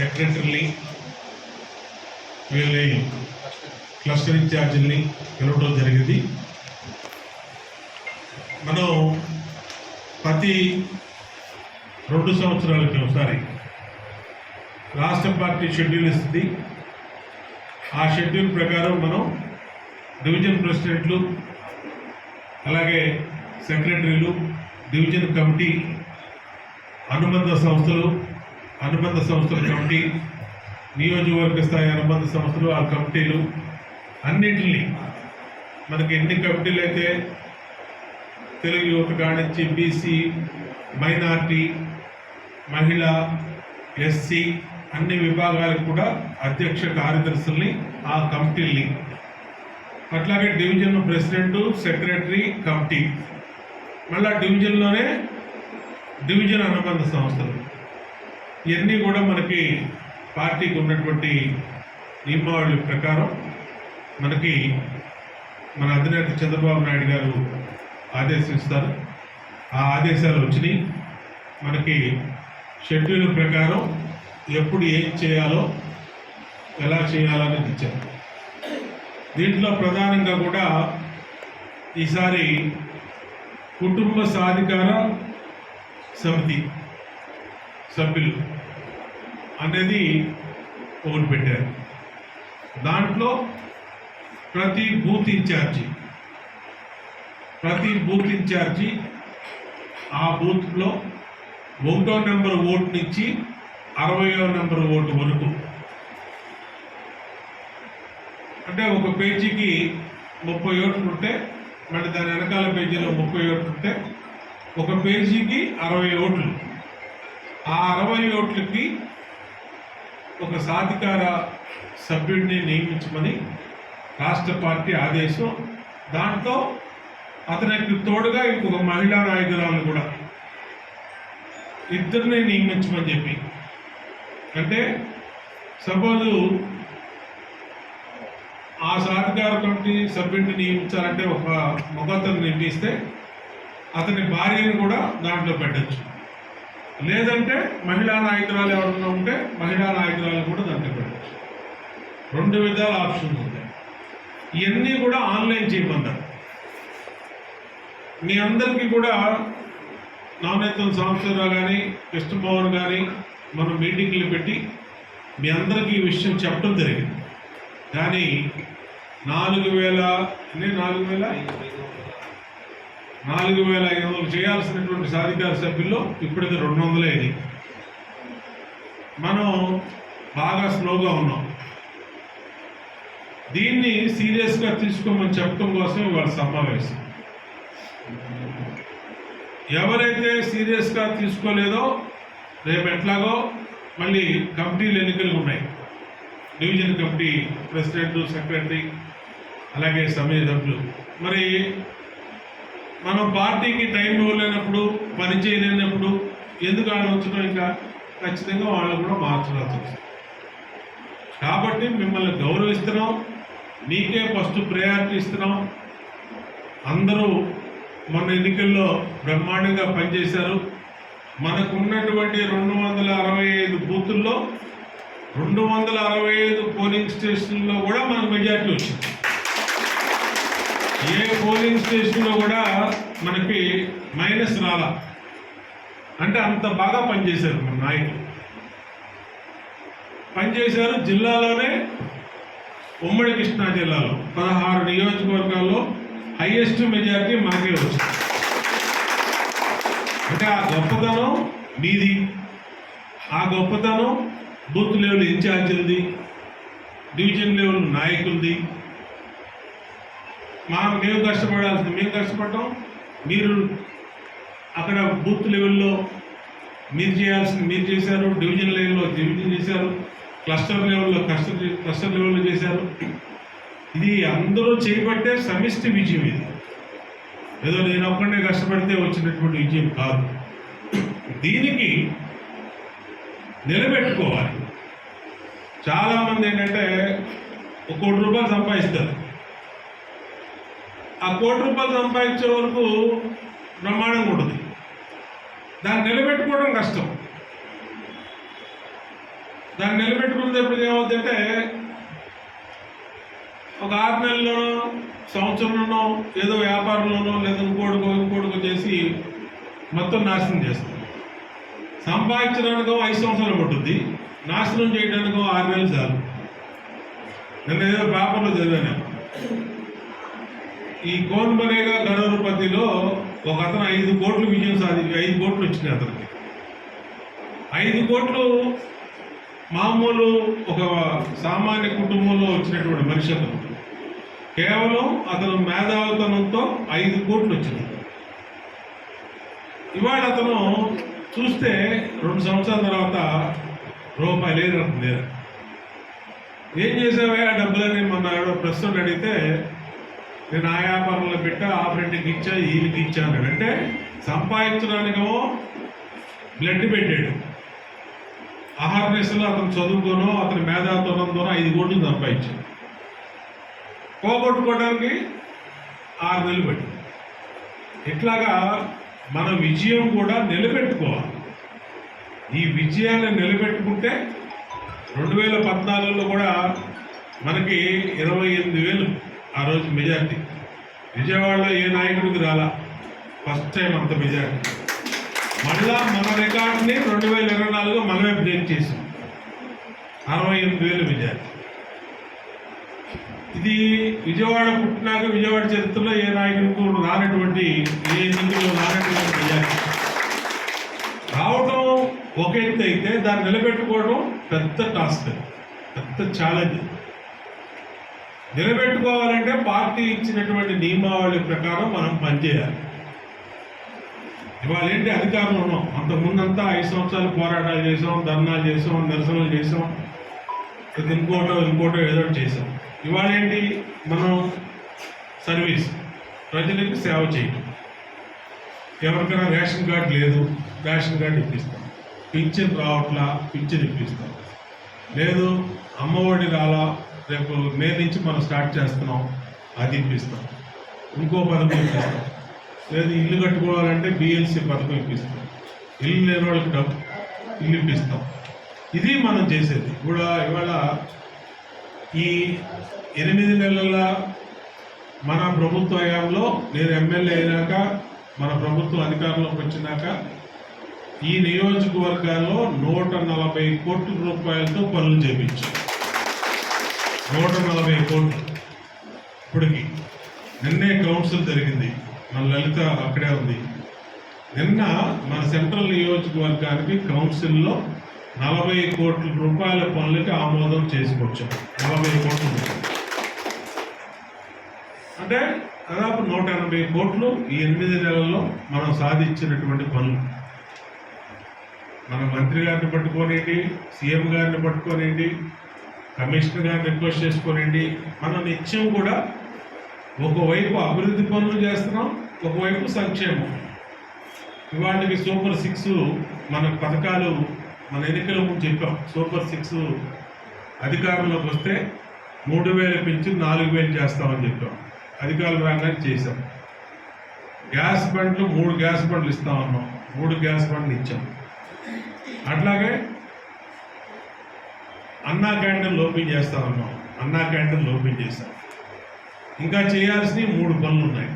సెక్రటరీని వీళ్ళని క్లస్టర్ ఇన్ఛార్జీల్ని పిలవడం జరిగింది. మనం ప్రతి రెండు సంవత్సరాలకి ఒకసారి రాష్ట్ర పార్టీ షెడ్యూల్ ఇస్తుంది. ఆ షెడ్యూల్ ప్రకారం మనం డివిజన్ ప్రెసిడెంట్లు అలాగే సెక్రటరీలు డివిజన్ కమిటీ అనుబంధ సంస్థలు అనుబంధ సంస్థల కమిటీ నియోజకవర్గ స్థాయి అనుబంధ సంస్థలు ఆ కమిటీలు అన్నిటిని మనకి ఎన్ని కమిటీలు అయితే తెలుగు యువత కానించి బీసీ మైనార్టీ మహిళ ఎస్సీ అన్ని విభాగాలకు కూడా అధ్యక్ష కార్యదర్శుల్ని ఆ కమిటీల్ని. అట్లాగే డివిజన్ ప్రెసిడెంట్ సెక్రటరీ కమిటీ. మళ్ళా డివిజన్లోనే డివిజన్ అనుబంధ సంస్థలు. ఇవన్నీ కూడా మనకి పార్టీకి ఉన్నటువంటి నియమావళి ప్రకారం మనకి మన అధినేత చంద్రబాబు నాయుడు గారు ఆదేశిస్తారు ఆ ఆదేశాలు వచ్చినాయి. మనకి షెడ్యూల్ ప్రకారం ఎప్పుడు ఏం చేయాలో ఎలా చేయాలనేది ఇచ్చారు. దీంట్లో ప్రధానంగా కూడా ఈసారి కుటుంబ సాధికార సమితి సభ్యులు అనేది ఒకటి పెట్టారు. దాంట్లో ప్రతి బూత్ ఇన్ఛార్జి ప్రతి బూత్ ఇన్ఛార్జి ఆ బూత్లో ఒకటో నెంబర్ ఓటు నుంచి అరవయో నెంబర్ ఓటు వరకు. అంటే ఒక పేజీకి ముప్పై ఓట్లు ఉంటే మళ్ళీ దాని వెనకాల పేజీలో ముప్పై ఓట్లు ఉంటే ఒక పేజీకి అరవై ఓట్లు. ఆ అరవై ఓట్లకి ఒక సాధికార సభ్యుడిని నియమించమని రాష్ట్ర పార్టీ ఆదేశం. దాంతో అతనికి తోడుగా ఇంకొక మహిళా నాయకురాలు కూడా ఇద్దరిని నియమించమని చెప్పి. అంటే సపోజు ఆ సాధికార కమిటీ సభ్యుడిని నియమించాలంటే ఒక మగతను నియమిస్తే అతని భార్యను కూడా దాంట్లో పెట్టచ్చు. లేదంటే మహిళా నాయకురాలు ఎవరన్నా ఉంటే మహిళా నాయకురాలు కూడా దాంట్లో పెట్టచ్చు. రెండు విధాల ఆప్షన్స్ ఉంటాయి. ఇవన్నీ కూడా ఆన్లైన్ చేయమన్నారు మీ అందరికీ కూడా నాణ్యతం సాంబశివరావు కానీ కృష్ణభవన్ కానీ మనం మీటింగ్లు పెట్టి మీ అందరికీ ఈ విషయం చెప్పడం జరిగింది. కానీ నాలుగు వేల ఎన్ని? నాలుగు వేల? నాలుగు వేల ఐదు వందలు చేయాల్సినటువంటి సాధికార సభ్యుల్లో ఇప్పటికి రెండు వందలే ఇది. మనం బాగా స్లోగా ఉన్నాం. దీన్ని సీరియస్గా తీసుకోమని చెప్పడం కోసం ఇవాళ సమావేశం. ఎవరైతే సీరియస్గా తీసుకోలేదో రేపు ఎట్లాగో మళ్ళీ కమిటీలు ఎన్నికలు ఉన్నాయి. డివిజన్ కమిటీ ప్రెసిడెంట్ సెక్రటరీ అలాగే సమయ సభ్యులు. మరి మనం పార్టీకి టైం ఇవ్వలేనప్పుడు పని చేయలేనప్పుడు ఎందుకు ఆలోచన? ఇంకా ఖచ్చితంగా వాళ్ళు కూడా మార్చాల్సి వస్తుంది కాబట్టి మిమ్మల్ని గౌరవిస్తున్నాం. మీకే ఫస్ట్ ప్రయారిటీ ఇస్తున్నాం. అందరూ మన ఎన్నికల్లో బ్రహ్మాండంగా పనిచేశారు. మనకున్నటువంటి రెండు వందల అరవై ఐదు బూతుల్లో రెండు వందల అరవై ఐదు పోలింగ్ స్టేషన్లో కూడా మనకు మెజార్టీ వచ్చింది. ఏ పోలింగ్ స్టేషన్లో కూడా మనకి మైనస్ రాలా? అంటే అంత బాగా పనిచేశారు మన నాయకులు. పనిచేశారు జిల్లాలోనే ఉమ్మడి కృష్ణా జిల్లాలో. పదహారు నియోజకవర్గాల్లో హైయెస్ట్ మెజారిటీ మనకే వచ్చింది. అంటే ఆ గొప్పతనం మీది. ఆ గొప్పతనం బూత్ లెవెల్ ఇన్ఛార్జీలది డివిజన్ లెవెల్ నాయకులది. మనం మేము కష్టపడాల్సింది. మేము కష్టపడటం మీరు అక్కడ బూత్ లెవెల్లో మీరు చేయాల్సింది మీరు చేశారు. డివిజన్ లెవెల్లో డివిజన్ చేశారు. క్లస్టర్ లెవెల్లో క్లస్టర్ క్లస్టర్ లెవెల్లో చేశారు. ఇది అందరూ చేయబట్టే సమిష్టి విజయం ఇది. ఏదో నేను ఒక్కడే కష్టపడితే వచ్చినటువంటి విజయం కాదు. దీనికి నిలబెట్టుకోవాలి. చాలామంది ఏంటంటే ఒక కోటి రూపాయలు సంపాదిస్తారు. ఆ కోటి రూపాయలు సంపాదించే వరకు బ్రహ్మాండంగా ఉంటుంది. దాన్ని నిలబెట్టుకోవడం కష్టం. దాన్ని నిలబెట్టుకునేటప్పుడు ఏమవుతుందంటే ఒక ఆరు నెలలోనో సంవత్సరంలోనో ఏదో వ్యాపారంలోనో లేదా ఇంకోటికో ఇంకోటికో చేసి మొత్తం నాశనం చేస్తుంది సంపాదించడానికో ఐదు సంవత్సరాలు పట్టుద్ది నాశనం చేయడానికో ఆరు నెలలు చాలు. నేను ఏదో పేపర్లో చదివాను ఈ కోన్ బనేగా గణపతిలో ఒక అతను ఐదు కోట్లు విజయం సాధి ఐదు కోట్లు వచ్చినాయి అతనికి. ఐదు కోట్లు మామూలు ఒక సామాన్య కుటుంబంలో వచ్చినటువంటి మనిషి అతను. కేవలం అతను మేధావితనంతో ఐదు కోట్లు వచ్చింది ఇవాళ అతను చూస్తే రెండు సంవత్సరాల తర్వాత రూపాయి లేదు అంటుంది లేదు ఏం చేసావా ఆ డబ్బులని మొన్న ఎవడో ప్రస్తుతం అడిగితే నేను ఆయా పనులు పెట్టా ఆ ఫ్రెండ్కి ఇచ్చా వీళ్ళకి ఇచ్చా అన్నాడు. అంటే సంపాదించడానికేమో బ్లడ్ పెట్టాడు. ఆహార్నెస్లో అతను చదువుకోనో అతని మేధాతనంతోనో ఐదు కోట్లు సంపాదించాడు. పోగొట్టుకోవడానికి ఆరు నెలలు పెట్టింది. ఇట్లాగా మన విజయం కూడా నిలబెట్టుకోవాలి. ఈ విజయాన్ని నిలబెట్టుకుంటే రెండు వేల పద్నాలుగులో కూడా మనకి ఇరవై ఎనిమిది వేలు ఆ రోజు మెజార్టీ. విజయవాడలో ఏ నాయకుడికి రాలా? ఫస్ట్ టైం అంత మెజార్టీ. మళ్ళా మన రికార్డుని రెండు వేల ఇరవై నాలుగులో మనమే బ్రేక్ చేసాం. అరవై ఎనిమిది వేలు మెజార్టీ. ఇది విజయవాడ పుట్టినాక విజయవాడ చరిత్రలో ఏ నాయకుడికి రానటువంటి ఏ ఎన్నికల్లో రానటువంటి మెజార్టీ. రావటం ఒక ఎత్తు అయితే దాన్ని నిలబెట్టుకోవడం పెద్ద టాస్క్ పెద్ద ఛాలెంజ్ నిలబెట్టుకోవాలంటే పార్టీ ఇచ్చినటువంటి నియమావళి ప్రకారం మనం పనిచేయాలి. ఇవాళ ఏంటి అధికారంలో ఉన్నాం. అంతకుముందంతా ఐదు సంవత్సరాలు పోరాటాలు చేసాం ధర్నాలు చేసాం నిరసనలు చేసాం. ప్రతి ఇంకోటో ఇంకోటో ఏదో చేసాం. ఇవాళ ఏంటి? మనం సర్వీస్ ప్రజలకు సేవ చేయటం ఎవరికైనా రేషన్ కార్డు లేదు రేషన్ కార్డు ఇప్పిస్తాం. పింఛన్ రావట్లా పింఛన్ ఇప్పిస్తాం. లేదు అమ్మఒడి రాలా రేపు మే నుంచి మనం స్టార్ట్ చేస్తున్నాం. అది ఇప్పిస్తాం. ఇంకో పథకం ఇప్పిస్తాం. లేదు ఇల్లు కట్టుకోవాలంటే బిఎల్సి పథకం ఇప్పిస్తాం. ఇల్లు లేని వాళ్ళకి డబ్బు ఇల్లు ఇప్పిస్తాం. ఇది మనం చేసేది. కూడా ఇవాళ ఈ ఎనిమిది నెలల మన ప్రభుత్వ హయాంలో నేను ఎమ్మెల్యే అయినాక మన ప్రభుత్వం అధికారంలోకి వచ్చినాక ఈ నియోజకవర్గాల్లో నూట నలభై కోట్ల రూపాయలతో పనులు చేపించాం. నూట నలభై కోట్లు. ఇప్పటికి నిన్నే కౌన్సిల్ జరిగింది. మన లలిత అక్కడే ఉంది. నిన్న మన సెంట్రల్ నియోజకవర్గానికి కౌన్సిల్లో నలభై కోట్ల రూపాయల పనులకి ఆమోదం చేసుకొచ్చాం. నలభై కోట్లు. అంటే దాదాపు నూట ఎనభై కోట్లు ఈ ఎనిమిది నెలల్లో మనం సాధించినటువంటి పనులు. మన మంత్రి గారిని పట్టుకోనేంటి సీఎం గారిని పట్టుకోనేంటి కమిషనర్ గారు రిక్వెస్ట్ చేసుకోనండి. మనం నిత్యం కూడా ఒకవైపు అభివృద్ధి పనులు చేస్తున్నాం ఒకవైపు సంక్షేమం. ఇవాళకి సూపర్ సిక్స్ మన పథకాలు మన ఎన్నికల ముందు చెప్పాం. సూపర్ సిక్స్ అధికారంలోకి వస్తే మూడు వేల పెంచి నాలుగు వేలు చేస్తామని చెప్పాం. అధికారులు రాగానే చేశాం. గ్యాస్ బండ్లు మూడు గ్యాస్ బండ్లు ఇస్తామన్నాం. మూడు గ్యాస్ బండ్లు ఇచ్చాం. అట్లాగే అన్నా క్యాంటీన్ ఓపెన్ చేస్తామన్నాం అన్నా క్యాంటీన్ ఓపెన్ చేశాం. ఇంకా చేయాల్సినవి మూడు పనులు ఉన్నాయి.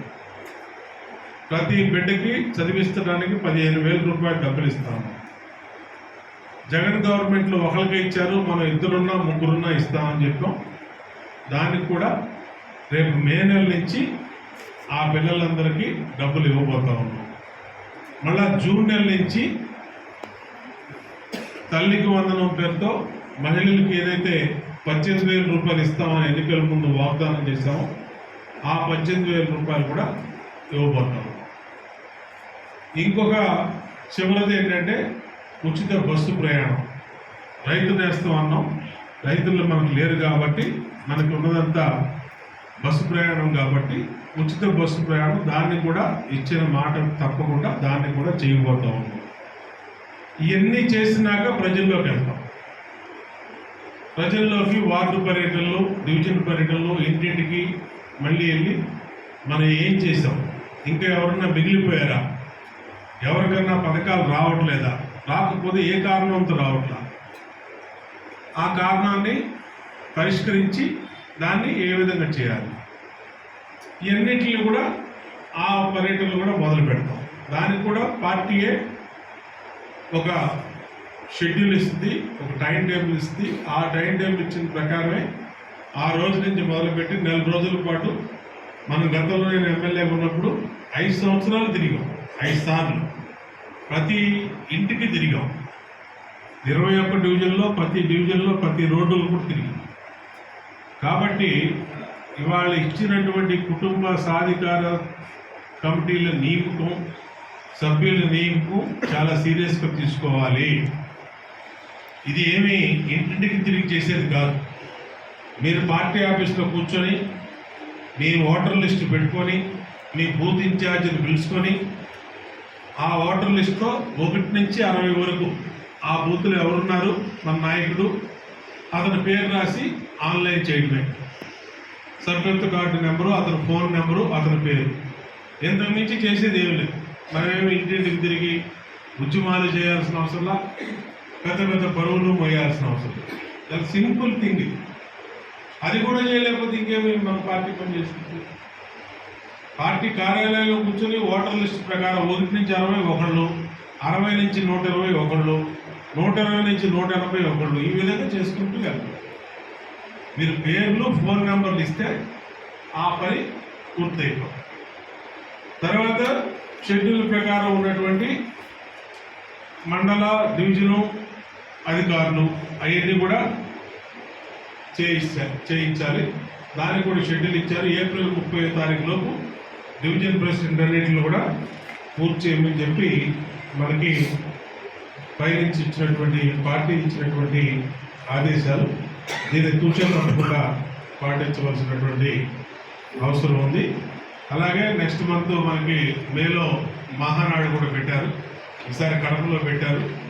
ప్రతి బిడ్డకి చదివించడానికి పదిహేను వేల రూపాయలు డబ్బులు ఇస్తాము జగన్ గవర్నమెంట్లో ఒకరికి ఇచ్చారు మనం ఇద్దరున్నా ముగ్గురున్నా ఇస్తామని చెప్పాం. దానికి కూడా రేపు మే నెల నుంచి ఆ పిల్లలందరికీ డబ్బులు ఇవ్వబోతా ఉన్నాం. మళ్ళా జూన్ నెల నుంచి తల్లికి వందనం పేరుతో మహిళలకు ఏదైతే పద్దెనిమిది వేల రూపాయలు ఇస్తామని ఎన్నికల ముందు వాగ్దానం చేశామో ఆ పద్దెనిమిది వేల రూపాయలు కూడా ఇవ్వబోతాం ఇంకొక చివరిది ఏంటంటే ఉచిత బస్సు ప్రయాణం. రైతు నేస్తం అన్నాం. రైతులు మనకు లేరు కాబట్టి మనకు ఉన్నదంతా బస్సు ప్రయాణం కాబట్టి ఉచిత బస్సు ప్రయాణం దాన్ని కూడా ఇచ్చిన మాట తప్పకుండా దాన్ని కూడా చేయబోతా ఉన్నాం. ఇవన్నీ చేసినాక ప్రజల్లోకి వెళ్తాం. ప్రజల్లోకి వార్డు పర్యటనలు డివిజన్ పర్యటనలు ఇంటింటికి మళ్ళీ వెళ్ళి మనం ఏం చేసాం ఇంకా ఎవరన్నా మిగిలిపోయారా? ఎవరికన్నా పథకాలు రావట్లేదా? రాకపోతే ఏ కారణంతో రావట్లా? ఆ కారణాన్ని పరిష్కరించి దాన్ని ఏ విధంగా చేయాలి? ఇవన్నిటిని కూడా ఆ పర్యటనలు కూడా మొదలు పెడతాం దానికి కూడా పార్టీయే ఒక షెడ్యూల్ ఇస్తుంది ఒక టైం టేబుల్ ఇస్తుంది. ఆ టైం టేబుల్ ఇచ్చిన ప్రకారమే ఆ రోజు నుంచి మొదలుపెట్టి నెల రోజుల పాటు మనం గతంలో నేను ఎమ్మెల్యే ఉన్నప్పుడు ఐదు సంవత్సరాలు తిరిగాం. ఐదు సార్లు. ప్రతి ఇంటికి తిరిగాం. ఇరవై ఒక్క డివిజన్లో ప్రతి డివిజన్లో ప్రతి రోడ్డులు కూడా తిరిగాం. కాబట్టి ఇవాళ ఇచ్చినటువంటి కుటుంబ సాధికార కమిటీల నియమకం సభ్యుల నియమకం చాలా సీరియస్గా తీసుకోవాలి. ఇది ఏమి ఇంటింటికి తిరిగి చేసేది కాదు. మీరు పార్టీ ఆఫీస్లో కూర్చొని మీ ఓటర్ లిస్ట్ పెట్టుకొని మీ బూత్ ఇన్ఛార్జిని పిలుచుకొని ఆ ఓటర్ లిస్ట్లో ఒకటి నుంచి అరవై వరకు ఆ బూత్లో ఎవరున్నారు? మన నాయకుడు. అతని పేరు రాసి ఆన్లైన్ చేయడమే. సర్పంచ్ కార్డు నెంబరు అతని ఫోన్ నెంబరు అతని పేరు. ఇంతకు మించి చేసేది ఏమి లేదు. మనమేమి ఇంటింటికి తిరిగి ఉద్యమాలు చేయాల్సిన అవసరంలా పెద్ద పెద్ద బరువులు మోయాల్సిన అవసరం చాలా సింపుల్ థింగ్ ఇది. అది కూడా చేయలేకపోతే ఇంకేమి మన పార్టీ పనిచేస్తుంది పార్టీ కార్యాలయంలో కూర్చొని ఓటర్ లిస్ట్ ప్రకారం ఒకటి నుంచి అరవై ఒకళ్ళు అరవై నుంచి నూట ఇరవై ఒకళ్ళు నూట ఇరవై నుంచి నూట ఎనభై ఒకళ్ళు ఈ విధంగా చేసుకుంటూ వెళ్తారు మీరు పేర్లు ఫోన్ నెంబర్లు ఇస్తే ఆ పని పూర్తయిపోతుంది. తర్వాత షెడ్యూల్ ప్రకారం ఉన్నటువంటి మండల డివిజను అధికారులు అవన్నీ కూడా చేయిస్తారు చేయించాలి. దానికి కూడా షెడ్యూల్ ఇచ్చారు. ఏప్రిల్ ముప్పై తారీఖు లోపు డివిజన్ ప్రెసిడెంట్ అన్నింటిని కూడా పూర్తి చేయమని చెప్పి మనకి పైనుంచి ఇచ్చినటువంటి పార్టీ ఇచ్చినటువంటి ఆదేశాలు. దీన్ని తూచం తప్పకుండా పాటించవలసినటువంటి అవసరం ఉంది. అలాగే నెక్స్ట్ మంత్ మనకి మేలో మహానాడు కూడా పెట్టారు. ఈసారి కడపలో పెట్టారు.